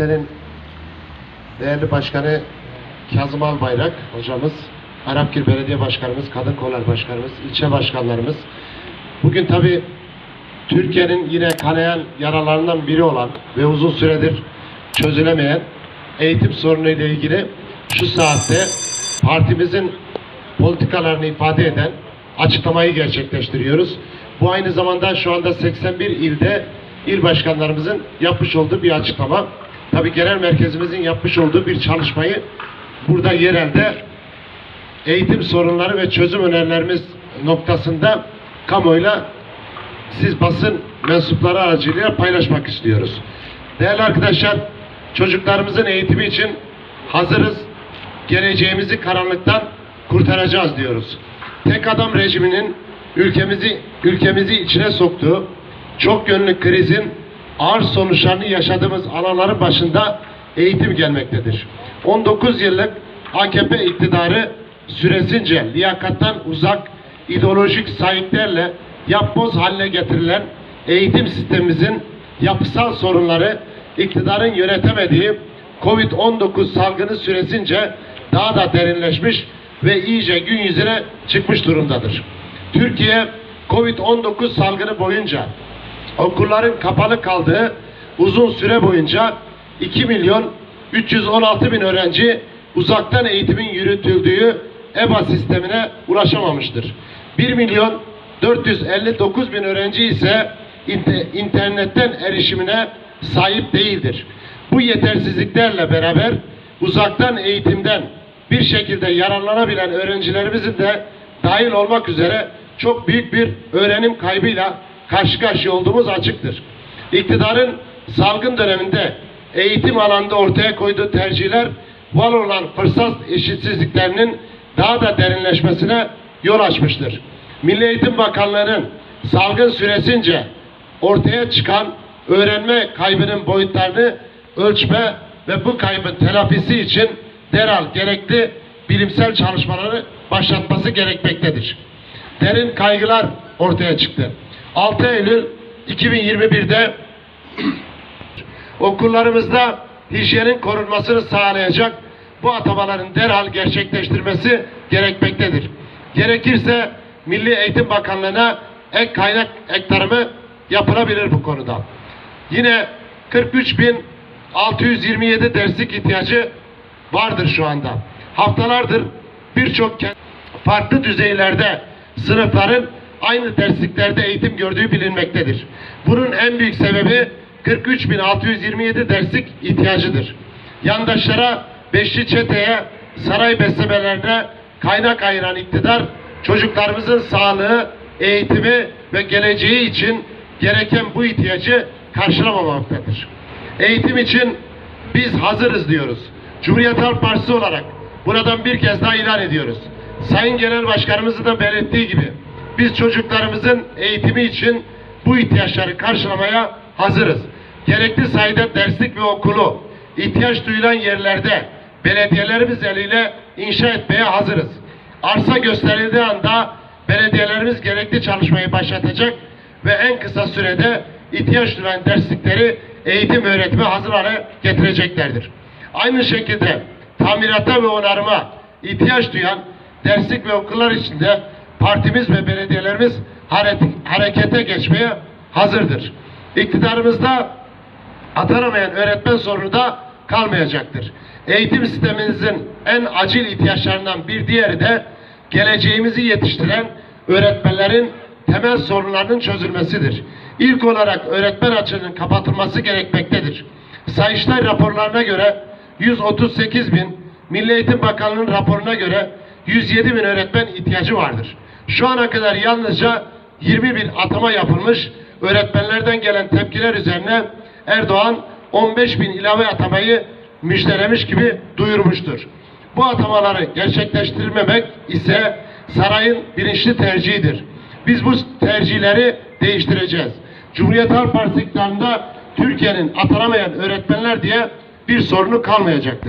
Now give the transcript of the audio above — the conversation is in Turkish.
Senin değerli başkanı Kazım Albayrak hocamız, Arapgir Belediye Başkanımız, Kadın Kollar Başkanımız, ilçe başkanlarımız. Bugün tabi Türkiye'nin yine kanayan yaralarından biri olan ve uzun süredir çözülemeyen eğitim sorunu ile ilgili şu saatte partimizin politikalarını ifade eden açıklamayı gerçekleştiriyoruz. Bu aynı zamanda şu anda 81 ilde il başkanlarımızın yapmış olduğu bir açıklama. Tabii genel merkezimizin yapmış olduğu bir çalışmayı burada yerelde eğitim sorunları ve çözüm önerilerimiz noktasında kamuoyuyla siz basın mensupları aracılığıyla paylaşmak istiyoruz. Değerli arkadaşlar, çocuklarımızın eğitimi için hazırız. Geleceğimizi karanlıktan kurtaracağız diyoruz. Tek adam rejiminin ülkemizi ülkemizi içine soktuğu çok yönlü krizin ağır sonuçlarını yaşadığımız alanların başında eğitim gelmektedir. 19 yıllık AKP iktidarı süresince liyakattan uzak ideolojik sahiplerle yapboz haline getirilen eğitim sistemimizin yapısal sorunları iktidarın yönetemediği Covid-19 salgını süresince daha da derinleşmiş ve iyice gün yüzüne çıkmış durumdadır. Türkiye Covid-19 salgını boyunca okulların kapalı kaldığı uzun süre boyunca 2 milyon 316 bin öğrenci uzaktan eğitimin yürütüldüğü EBA sistemine ulaşamamıştır. 1 milyon 459 bin öğrenci ise inte- internetten erişimine sahip değildir. Bu yetersizliklerle beraber uzaktan eğitimden bir şekilde yararlanabilen öğrencilerimizin de dahil olmak üzere çok büyük bir öğrenim kaybıyla karşı karşıya olduğumuz açıktır. İktidarın salgın döneminde eğitim alanda ortaya koyduğu tercihler var olan fırsat eşitsizliklerinin daha da derinleşmesine yol açmıştır. Milli Eğitim Bakanlığı'nın salgın süresince ortaya çıkan öğrenme kaybının boyutlarını ölçme ve bu kaybın telafisi için derhal gerekli bilimsel çalışmaları başlatması gerekmektedir. Derin kaygılar ortaya çıktı. 6 Eylül 2021'de okullarımızda hijyenin korunmasını sağlayacak bu atamaların derhal gerçekleştirmesi gerekmektedir. Gerekirse Milli Eğitim Bakanlığı'na ek kaynak ektarımı yapılabilir bu konuda. Yine 43.627 derslik ihtiyacı vardır şu anda. Haftalardır birçok farklı düzeylerde sınıfların aynı dersliklerde eğitim gördüğü bilinmektedir. Bunun en büyük sebebi 43.627 derslik ihtiyacıdır. Yandaşlara, beşli çeteye, saray beslemelerine kaynak ayıran iktidar çocuklarımızın sağlığı, eğitimi ve geleceği için gereken bu ihtiyacı karşılamamaktadır. Eğitim için biz hazırız diyoruz. Cumhuriyet Halk Partisi olarak buradan bir kez daha ilan ediyoruz. Sayın Genel Başkanımızın da belirttiği gibi biz çocuklarımızın eğitimi için bu ihtiyaçları karşılamaya hazırız. Gerekli sayıda derslik ve okulu ihtiyaç duyulan yerlerde belediyelerimiz eliyle inşa etmeye hazırız. Arsa gösterildiği anda belediyelerimiz gerekli çalışmayı başlatacak ve en kısa sürede ihtiyaç duyulan derslikleri eğitim öğretime hazır hale getireceklerdir. Aynı şekilde tamirata ve onarıma ihtiyaç duyan derslik ve okullar içinde partimiz ve belediyelerimiz hare- harekete geçmeye hazırdır. İktidarımızda atanamayan öğretmen sorunu da kalmayacaktır. Eğitim sistemimizin en acil ihtiyaçlarından bir diğeri de geleceğimizi yetiştiren öğretmenlerin temel sorunlarının çözülmesidir. İlk olarak öğretmen açığının kapatılması gerekmektedir. Sayıştay raporlarına göre 138 bin, Milli Eğitim Bakanlığı'nın raporuna göre 107 bin öğretmen ihtiyacı vardır. Şu ana kadar yalnızca 20 bin atama yapılmış, öğretmenlerden gelen tepkiler üzerine Erdoğan 15 bin ilave atamayı müjdelemiş gibi duyurmuştur. Bu atamaları gerçekleştirmemek ise sarayın bilinçli tercihidir. Biz bu tercihleri değiştireceğiz. Cumhuriyet Halk Partisi Türkiye'nin atanamayan öğretmenler diye bir sorunu kalmayacaktır.